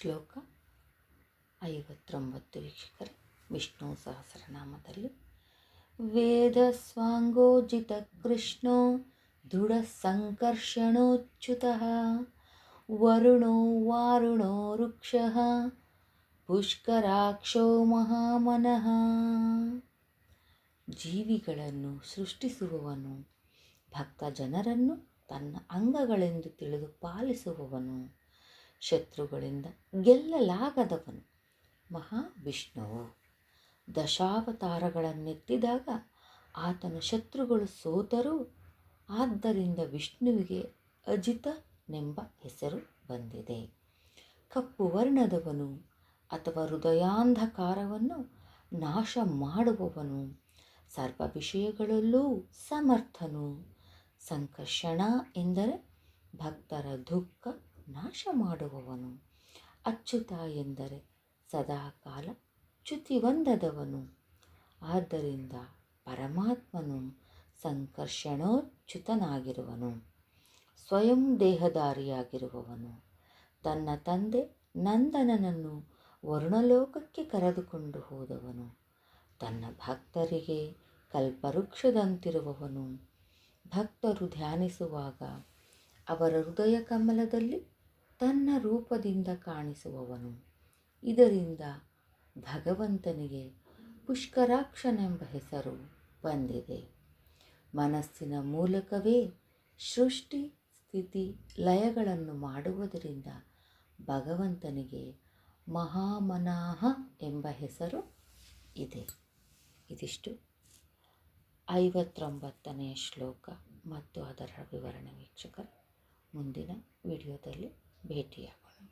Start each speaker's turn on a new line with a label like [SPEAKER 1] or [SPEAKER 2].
[SPEAKER 1] ಶ್ಲೋಕ ಐವತ್ತೊಂಬತ್ತು ವೀಕ್ಷಕರೇ, ವಿಷ್ಣು ಸಹಸ್ರನಾಮದಲ್ಲಿ. ವೇದ ಸ್ವಾಂಗೋಜಿತ ಕೃಷ್ಣೋ ದೃಢ ಸಂಕರ್ಷಣೋಚ್ಯುತಃ, ವರುಣೋ ವಾರುಣೋ ವೃಕ್ಷಃ, ಪುಷ್ಕರಾಕ್ಷೋ ಮಹಾಮನಃ. ಜೀವಿಗಳನ್ನು ಸೃಷ್ಟಿಸುವವನು ಭಕ್ತ ಜನರನ್ನು ತನ್ನ ಅಂಗಗಳೆಂದು ತಿಳಿದು ಪಾಲಿಸುವವನು. ಶತ್ರುಗಳಿಂದ ಗೆಲ್ಲಲಾಗದವನು ಮಹಾವಿಷ್ಣುವು ದಶಾವತಾರಗಳನ್ನೆತ್ತಿದಾಗ ಆತನ ಶತ್ರುಗಳು ಸೋತರೂ ಆದ್ದರಿಂದ ವಿಷ್ಣುವಿಗೆ ಅಜಿತನೆಂಬ ಹೆಸರು ಬಂದಿದೆ. ಕಪ್ಪು ವರ್ಣದವನು ಅಥವಾ ಹೃದಯಾಂಧಕಾರವನ್ನು ನಾಶ ಮಾಡುವವನು ಸರ್ವ ವಿಷಯಗಳಲ್ಲೂ ಸಮರ್ಥನು. ಸಂಕರ್ಷಣ ಎಂದರೆ ಭಕ್ತರ ದುಃಖ ನಾಶ ಮಾಡುವವನು ಅಚ್ಯುತ ಎಂದರೆ ಸದಾಕಾಲ ಚ್ಯುತಿವಂದದವನು. ಆದ್ದರಿಂದ ಪರಮಾತ್ಮನು ಸಂಕರ್ಷಣೋಚ್ಯುತನಾಗಿರುವನು. ಸ್ವಯಂ ದೇಹಧಾರಿಯಾಗಿರುವವನು. ತನ್ನ ತಂದೆ ನಂದನನನ್ನು ವರುಣಲೋಕಕ್ಕೆ ಕರೆದುಕೊಂಡು ಹೋದವನು. ತನ್ನ ಭಕ್ತರಿಗೆ ಕಲ್ಪವೃಕ್ಷದಂತಿರುವವನು. ಭಕ್ತರು ಧ್ಯಾನಿಸುವಾಗ ಅವರ ಹೃದಯ ಕಮಲದಲ್ಲಿ ತನ್ನ ರೂಪದಿಂದ ಕಾಣಿಸುವವನು. ಇದರಿಂದ ಭಗವಂತನಿಗೆ ಪುಷ್ಕರಾಕ್ಷನೆಂಬ ಹೆಸರು ಬಂದಿದೆ. ಮನಸ್ಸಿನ ಮೂಲಕವೇ ಸೃಷ್ಟಿ, ಸ್ಥಿತಿ, ಲಯಗಳನ್ನು ಮಾಡುವುದರಿಂದ ಭಗವಂತನಿಗೆ ಮಹಾಮನಾಹ ಎಂಬ ಹೆಸರು ಇದೆ. ಇದಿಷ್ಟು. ಐವತ್ತೊಂಬತ್ತನೆಯ ಶ್ಲೋಕ ಮತ್ತು ಅದರ ವಿವರಣೆ ವೀಕ್ಷಕರು ಮುಂದಿನ ವಿಡಿಯೋದಲ್ಲಿ ভেটিয়া কলম